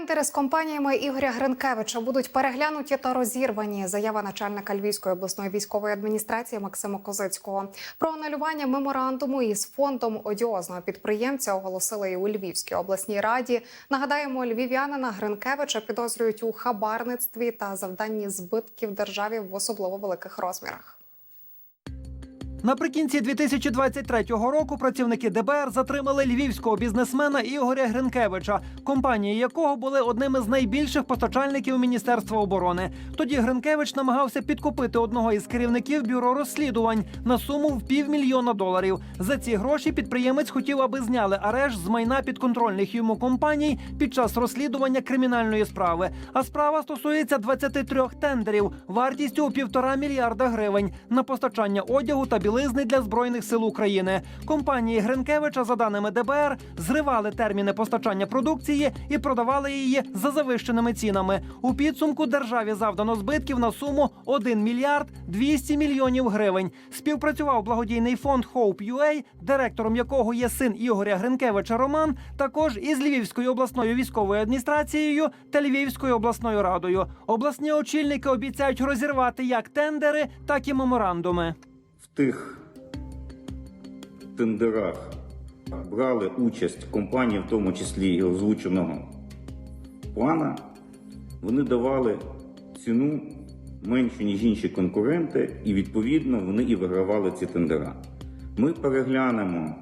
Тендери з компаніями Ігоря Гринкевича будуть переглянуті та розірвані. Заява начальника Львівської обласної військової адміністрації Максима Козицького про анулювання меморандуму із фондом одіозного підприємця оголосили і у Львівській обласній раді. Нагадаємо, львів'янина Гринкевича підозрюють у хабарництві та завданні збитків державі в особливо великих розмірах. Наприкінці 2023 року працівники ДБР затримали львівського бізнесмена Ігоря Гринкевича, компанії якого були одними з найбільших постачальників Міністерства оборони. Тоді Гринкевич намагався підкупити одного із керівників бюро розслідувань на суму в півмільйона доларів. За ці гроші підприємець хотів, аби зняли арешт з майна підконтрольних йому компаній під час розслідування кримінальної справи. А справа стосується 23 тендерів вартістю у півтора мільярда гривень на постачання одягу та білизни для збройних сил України. Компанії Гринкевича, за даними ДБР, зривали терміни постачання продукції і продавали її за завищеними цінами. У підсумку державі завдано збитків на суму 1 мільярд 200 мільйонів гривень. Співпрацював благодійний фонд Hope UA, директором якого є син Ігоря Гринкевича Роман, також із Львівською обласною військовою адміністрацією та Львівською обласною радою. Обласні очільники обіцяють розірвати як тендери, так і меморандуми. Тих тендерах брали участь компанії, в тому числі і озвученого плана, вони давали ціну меншу, ніж інші конкуренти, і відповідно вони і вигравали ці тендера. Ми переглянемо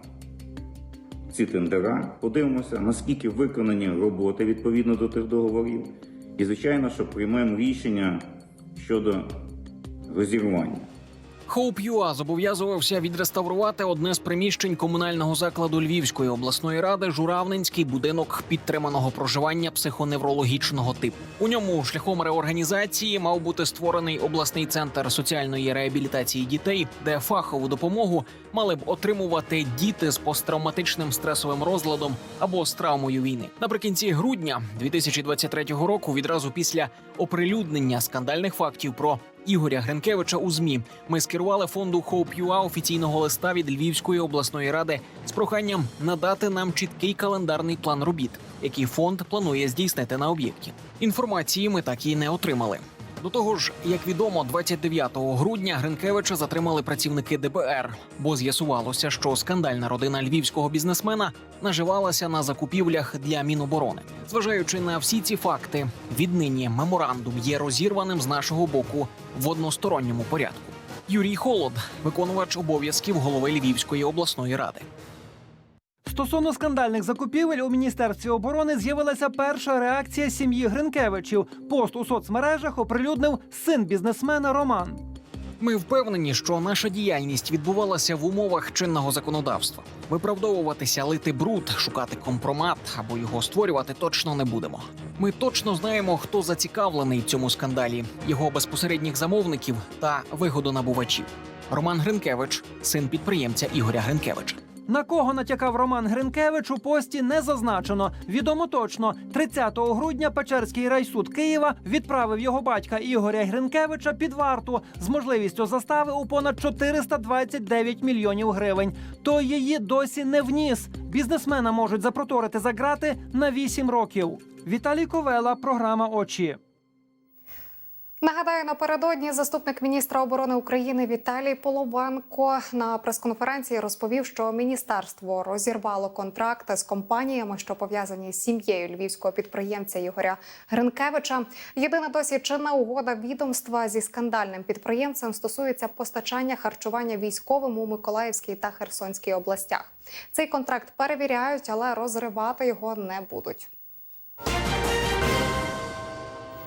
ці тендера, подивимося, наскільки виконані роботи відповідно до тих договорів, і, звичайно, що приймемо рішення щодо розірвання. UA зобов'язувався відреставрувати одне з приміщень комунального закладу Львівської обласної ради Журавненський будинок підтриманого проживання психоневрологічного типу. У ньому шляхом реорганізації мав бути створений обласний центр соціальної реабілітації дітей, де фахову допомогу мали б отримувати діти з посттравматичним стресовим розладом або з травмою війни. Наприкінці грудня 2023 року, відразу після оприлюднення скандальних фактів про Ігоря Гринкевича у змі ми скерували фонду Hope.ua офіційного листа від Львівської обласної ради з проханням надати нам чіткий календарний план робіт, який фонд планує здійснити на об'єкті. Інформації ми так і не отримали. До того ж, як відомо, 29 грудня Гринкевича затримали працівники ДБР, бо з'ясувалося, що скандальна родина львівського бізнесмена наживалася на закупівлях для Міноборони. Зважаючи на всі ці факти, віднині меморандум є розірваним з нашого боку в односторонньому порядку. Юрій Холод, виконувач обов'язків голови Львівської обласної ради. Стосовно скандальних закупівель у міністерстві оборони з'явилася перша реакція сім'ї Гринкевичів. Пост у соцмережах оприлюднив син бізнесмена Роман. Ми впевнені, що наша діяльність відбувалася в умовах чинного законодавства. Виправдовуватися, лити бруд, шукати компромат або його створювати точно не будемо. Ми точно знаємо, хто зацікавлений в цьому скандалі, його безпосередніх замовників та вигодонабувачів. Роман Гринкевич, син підприємця Ігоря Гринкевича. На кого натякав Роман Гринкевич у пості не зазначено. Відомо точно, 30 грудня Печерський райсуд Києва відправив його батька Ігоря Гринкевича під варту з можливістю застави у понад 429 мільйонів гривень. То її досі не вніс. Бізнесмена можуть запроторити за грати на 8 років. Віталій Ковела, програма Очі. Нагадаю, напередодні заступник міністра оборони України Віталій Половенко на прес-конференції розповів, що міністерство розірвало контракти з компаніями, що пов'язані з сім'єю львівського підприємця Ігоря Гринкевича. Єдина досі чинна угода відомства зі скандальним підприємцем стосується постачання харчування військовим у Миколаївській та Херсонській областях. Цей контракт перевіряють, але розривати його не будуть.